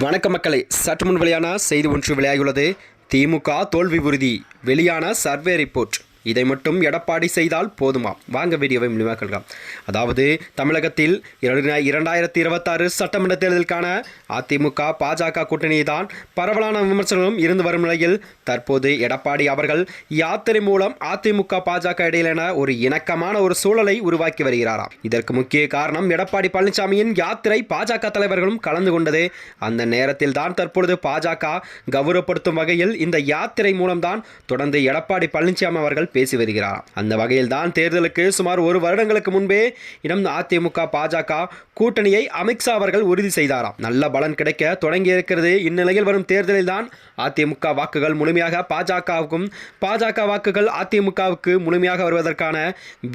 வணக்க மக்களை. சற்று முன் வெளியான செய்தி ஒன்று வெளியாகியுள்ளது. திமுக தோல்வி உறுதி. வெளியான சர்வே ரிப்போர்ட். இதை மட்டும் எடப்பாடி செய்தால் போதுமா? வாங்க வீடியோவை முழுமையாக்கலாம் அதாவது தமிழகத்தில் இரண்டு- இரண்டாயிரத்தி இருபத்தாறு சட்டமன்ற தேர்தலுக்கான அதிமுக பாஜக கூட்டணி தான் பரவலான விமர்சனங்களும் இருந்து வரும் நிலையில் தற்போது எடப்பாடி அவர்கள் யாத்திரை மூலம் அதிமுக பாஜக இடையிலான ஒரு இணக்கமான ஒரு சூழலை உருவாக்கி வருகிறாராம். இதற்கு முக்கிய காரணம் எடப்பாடி பழனிசாமியின் யாத்திரை பாஜக தலைவர்களும் கலந்து கொண்டது. அந்த நேரத்தில் தான் தற்பொழுது பாஜக கௌரவப்படுத்தும் வகையில் இந்த யாத்திரை மூலம்தான் தொடர்ந்து எடப்பாடி பழனிசாமி அவர்கள் பேசி வருகிறார் அந்த வகையில் தான் தேர்தலுக்கு சுமார் ஒரு வருடங்களுக்கு முன்பே இடம் அதிமுக பாஜக கூட்டணியை அமித்ஷா அவர்கள் உறுதி செய்தாராம். நல்ல பலன் கிடைக்க தொடங்கி இருக்கிறது இந்நிலையில் வரும் தேர்தலில் தான் அதிமுக வாக்குகள் முழுமையாக பாஜகவுக்கும் பாஜக வாக்குகள் அதிமுகவுக்கு முழுமையாக வருவதற்கான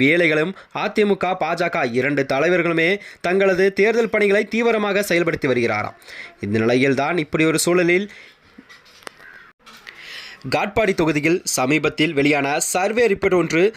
வேலைகளும் அதிமுக பாஜக இரண்டு தலைவர்களுமே தங்களது தேர்தல் பணிகளை தீவிரமாக செயல்படுத்தி வருகிறாராம். இந்த நிலையில் தான் இப்படி ஒரு சூழலில் காட்பாடி தொகுதியில் சமீபத்தில் வெளியான சர்வே ரிப்போர்ட் ஒன்று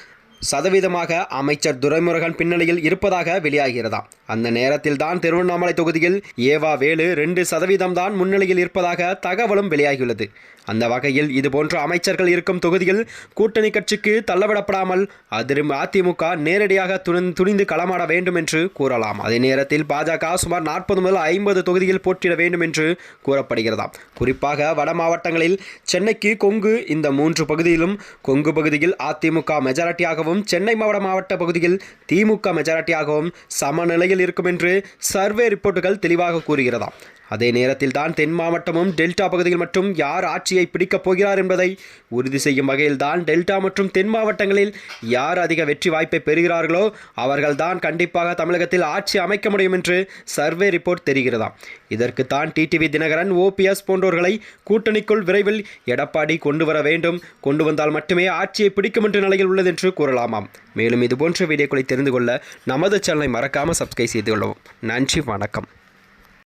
சதவீதமாக அமைச்சர் துரைமுருகன் பின்னணியில் இருப்பதாக வெளியாகிறதாம். அந்த நேரத்தில்தான் திருவண்ணாமலை தொகுதியில் ஏவா வேலு ரெண்டு சதவீதம் தான் முன்னிலையில் இருப்பதாக தகவலும் வெளியாகியுள்ளது. அந்த வகையில் இதுபோன்ற அமைச்சர்கள் இருக்கும் தொகுதியில் கூட்டணி கட்சிக்கு தள்ளவிடப்படாமல் அதிரும் அதிமுக நேரடியாக துணிந்து துணிந்து களமாட வேண்டும் என்று கூறலாம். அதே நேரத்தில் பாஜக சுமார் நாற்பது முதல் ஐம்பது தொகுதியில் போட்டியிட வேண்டும் என்று கூறப்படுகிறதாம். குறிப்பாக வட மாவட்டங்களில் சென்னைக்கு கொங்கு இந்த மூன்று பகுதியிலும் கொங்கு பகுதியில் அதிமுக மெஜாரிட்டியாகவும் சென்னை மாவட்ட மாவட்ட பகுதியில் திமுக மெஜாரிட்டியாகவும் சமநிலையில் இருக்கும் என்று சர்வே ரிப்போர்ட்டுகள் தெளிவாக கூறுகிறதாம். அதே நேரத்தில் தான் தென் மாவட்டமும் டெல்டா பகுதியில் மட்டும் யார் ஆட்சியை பிடிக்கப் போகிறார் என்பதை உறுதி செய்யும் வகையில் தான் டெல்டா மற்றும் தென் மாவட்டங்களில் யார் அதிக வெற்றி வாய்ப்பை பெறுகிறார்களோ அவர்கள்தான் கண்டிப்பாக தமிழகத்தில் ஆட்சி அமைக்க முடியும் என்று சர்வே ரிப்போர்ட் தெரிகிறதாம் இதற்கு தான் டிடிவி தினகரன் ஓபிஎஸ் போன்றோர்களை கூட்டணிக்குள் விரைவில் எடப்பாடி கொண்டு வர வேண்டும். கொண்டு வந்தால் மட்டுமே ஆட்சியை பிடிக்கும் என்ற நிலையில் உள்ளது என்று கூறலாமாம். மேலும் இதுபோன்ற வீடியோக்களை தெரிந்து கொள்ள நமது சேனலை மறக்காமல் சப்ஸ்கிரைப் செய்து கொள்ளவும். நன்றி வணக்கம்.